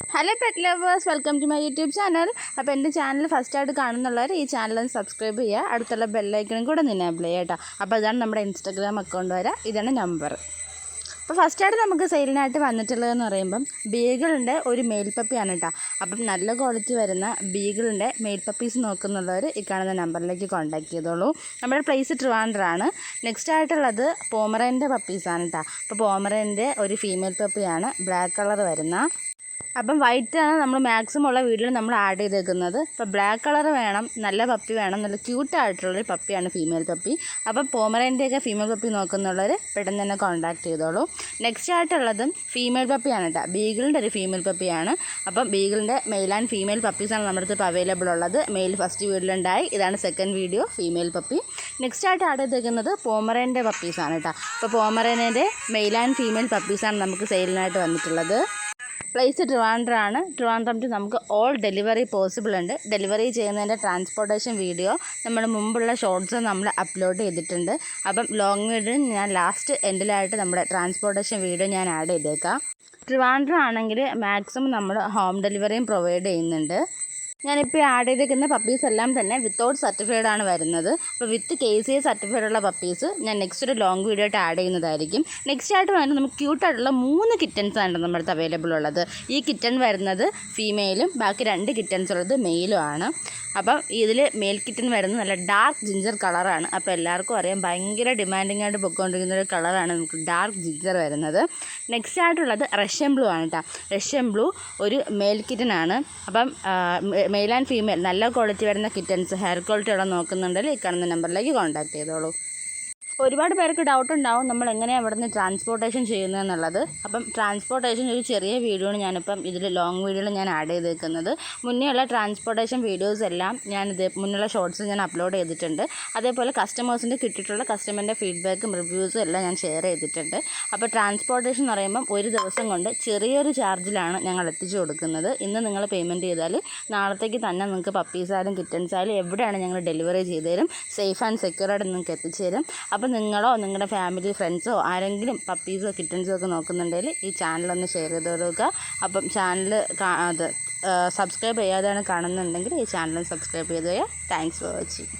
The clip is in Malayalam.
Hello pet lovers welcome to my YouTube channel അപ്പോൾ എന്റെ ചാനൽ ഫസ്റ്റ് ആയിട്ട് കാണുന്നുള്ളവർ ഈ ചാനൽ ഒന്ന് സബ്സ്ക്രൈബ് ചെയ്യുക. അടുത്തുള്ള ബെല്ലൈക്കണും കൂടെ ഒന്ന് എനേബിൾ ചെയ്യട്ടോ അപ്പോൾ അതാണ് നമ്മുടെ ഇൻസ്റ്റാഗ്രാം അക്കൗണ്ട് വരാം. ഇതാണ് നമ്പർ അപ്പോൾ ഫസ്റ്റ് ആയിട്ട് നമുക്ക് സെയിലിനായിട്ട് വന്നിട്ടുള്ളതെന്ന് പറയുമ്പം ബീഗിളിന്റെ ഒരു മേൽപ്പപ്പിയാണ് പപ്പിയാണ് കേട്ടോ. അപ്പം നല്ല ക്വാളിറ്റി വരുന്ന ബീഗിളിന്റെ മേൽപ്പപ്പീസ് പപ്പീസ് നോക്കുന്നുള്ളവർ ഈ കാണുന്ന നമ്പറിലേക്ക് കോൺടാക്ട് ചെയ്തോളൂ. നമ്മുടെ പ്ലേസ് ട്രിവാൻഡ്രാണ് നെക്സ്റ്റ് ആയിട്ടുള്ളത് പോമറേന്റെ പപ്പീസാണ് കേട്ടോ. അപ്പോൾ പോമറേന്റെ ഒരു ഫീമെയിൽ പപ്പിയാണ് ബ്ലാക്ക് കളർ വരുന്ന അപ്പം വൈറ്റ് ആണ് നമ്മൾ മാക്സിമം ഉള്ള വീഡിയോയിൽ നമ്മൾ ആഡ് ചെയ്തേക്കുന്നത്. ഇപ്പോൾ ബ്ലാക്ക് കളർ വേണം നല്ല പപ്പി വേണം നല്ല ക്യൂട്ട് ആയിട്ടുള്ളൊരു പപ്പിയാണ് ഫീമെയിൽ പപ്പി അപ്പം പോമറേന്റെയൊക്കെ ഫീമെയിൽ പപ്പി നോക്കുന്നുള്ളവർ പെട്ടെന്ന് തന്നെ കോൺടാക്ട് ചെയ്തോളൂ. നെക്സ്റ്റ് ആയിട്ടുള്ളതും ഫീമെയിൽ പപ്പിയാണ് കേട്ടോ. ബീഗിളിന്റെ ഒരു ഫീമെയിൽ പപ്പിയാണ് അപ്പം ബീഗിളിന്റെ മെയിൽ ആൻഡ് ഫീമെയിൽ പപ്പീസാണ് നമ്മുടെ അടുത്ത് ഇപ്പോൾ അവൈലബിൾ ഉള്ളത്. മെയിൽ ഫസ്റ്റ് വീഡിയോയിലുണ്ടായി ഇതാണ് second video female puppy next ആയിട്ട് ആഡ് ചെയ്തേക്കുന്നത് പോമറേന്റെ പപ്പീസാണ് കേട്ടോ. അപ്പോൾ പോമറേനേന്റെ മെയിൽ ആൻഡ് ഫീമെയിൽ പപ്പീസാണ് നമുക്ക് സെയിലിനായിട്ട് വന്നിട്ടുള്ളത്. പ്ലേസ് ട്രിവാൻഡ്രാണ് ട്രിവാൻഡ്രം ടു നമുക്ക് ഓൾ ഡെലിവറി പോസിബിൾ ഉണ്ട്. ഡെലിവറി ചെയ്യുന്നതിന്റെ ട്രാൻസ്പോർട്ടേഷൻ വീഡിയോ നമ്മൾ മുമ്പുള്ള ഷോർട്സ് നമ്മൾ അപ്ലോഡ് ചെയ്തിട്ടുണ്ട്. അപ്പം ലോങ് വീഡിയോ ഞാൻ ലാസ്റ്റ് എൻഡിലായിട്ട് നമ്മുടെ ട്രാൻസ്പോർട്ടേഷൻ വീഡിയോ ഞാൻ ആഡ് ചെയ്തേക്കാം. ട്രിവാൻഡ്രം ആണെങ്കിൽ മാക്സിമം നമ്മൾ ഹോം ഡെലിവറിയും പ്രൊവൈഡ് ചെയ്യുന്നുണ്ട്. ഞാനിപ്പോൾ ആഡ് ചെയ്തിരിക്കുന്ന പപ്പീസ് എല്ലാം തന്നെ വിത്തൗട്ട് സർട്ടിഫൈഡ് ആണ് വരുന്നത്. അപ്പോൾ with K C A certified ഉള്ള പപ്പീസ് ഞാൻ നെക്സ്റ്റ് ഒരു ലോങ് വീഡിയോ ആയിട്ട് ആഡ് ചെയ്യുന്നതായിരിക്കും. നെക്സ്റ്റ് ആയിട്ട് വേണ്ട നമുക്ക് ക്യൂട്ടായിട്ടുള്ള മൂന്ന് കിറ്റൻസ് ആണ് നമ്മുടെ അടുത്ത് അവൈലബിൾ ഉള്ളത്. ഈ കിറ്റൺ വരുന്നത് ഫീമെയിലും ബാക്കി രണ്ട് കിറ്റൻസ് ഉള്ളത് മെയിലും ആണ്. അപ്പം ഇതിൽ മെയിൽ കിറ്റൻ വരുന്നത് നല്ല ഡാർക്ക് ജിഞ്ചർ കളറാണ് അപ്പോൾ എല്ലാവർക്കും അറിയാം ഭയങ്കര ഡിമാൻഡിങ് ആയിട്ട് പൊയ്ക്കൊണ്ടിരിക്കുന്ന ഒരു കളറാണ് നമുക്ക് ഡാർക്ക് ജിഞ്ചർ വരുന്നത്. നെക്സ്റ്റ് ആയിട്ടുള്ളത് റഷ്യൻ ബ്ലൂ ആണ് കേട്ടോ റഷ്യൻ ബ്ലൂ ഒരു മെയിൽ കിറ്റൻ ആണ്. അപ്പം മെയിൽ ആൻഡ് ഫീമെയിൽ നല്ല ക്വാളിറ്റി വരുന്ന കിറ്റൻസ് ഹെയർ ക്വാളിറ്റി ഉള്ള നോക്കുന്നുണ്ടെങ്കിൽ ഈ കാണുന്ന നമ്പറിലേക്ക് കോൺടാക്ട് ചെയ്തോളൂ. ഒരുപാട് പേർക്ക് ഡൗട്ട് ഉണ്ടാവും നമ്മൾ എങ്ങനെയാണ് ഇവിടുന്ന് ട്രാൻസ്പോർട്ടേഷൻ ചെയ്യുന്നതെന്നുള്ളത് അപ്പം ട്രാൻസ്പോർട്ടേഷൻ ഒരു ചെറിയ വീഡിയോ ആണ് ഞാനിപ്പം ഇതിൽ ലോങ് വീഡിയോയിൽ ഞാൻ ആഡ് ചെയ്തേക്കുന്നത്. മുന്നേയുള്ള ട്രാൻസ്പോർട്ടേഷൻ വീഡിയോസ് എല്ലാം ഞാൻ ഇത് മുന്നുള്ള ഷോർട്സ് ഞാൻ അപ്ലോഡ് ചെയ്തിട്ടുണ്ട്. അതേപോലെ കസ്റ്റമേഴ്സിന്റെ കിട്ടിയിട്ടുള്ള കസ്റ്റമറിന്റെ ഫീഡ്ബാക്കും റിവ്യൂസും എല്ലാം ഞാൻ ഷെയർ ചെയ്തിട്ടുണ്ട്. അപ്പോൾ ട്രാൻസ്പോർട്ടേഷൻ എന്ന് പറയുമ്പം ഒരു ദിവസം കൊണ്ട് ചെറിയൊരു ചാർജിലാണ് ഞങ്ങൾ എത്തിച്ചു കൊടുക്കുന്നത്. ഇന്ന് നിങ്ങൾ പേയ്മെന്റ് ചെയ്താൽ നാളത്തേക്ക് തന്നെ നിങ്ങൾക്ക് പപ്പീസായാലും കിറ്റൻസായാലും എവിടെയാണ് ഞങ്ങൾ ഡെലിവറി ചെയ്തു തരും. സേഫ് ആൻഡ് സെക്യൂർ ആയിട്ട് നിങ്ങൾക്ക് എത്തിച്ചു തരും. അപ്പോൾ നിങ്ങളോ നിങ്ങളുടെ ഫാമിലി ഫ്രണ്ട്സോ ആരെങ്കിലും പപ്പീസോ കിറ്റൻസോ ഒക്കെ നോക്കുന്നുണ്ടെങ്കിൽ ഈ ചാനലൊന്ന് ഷെയർ ചെയ്ത് കൊടുക്കുക. അപ്പം ചാനൽ അത് സബ്സ്ക്രൈബ് ചെയ്യാതെയാണ് കാണുന്നുണ്ടെങ്കിൽ ഈ ചാനൽ സബ്സ്ക്രൈബ് ചെയ്ത് താങ്ക്സ് ഫോർ വാച്ചിങ്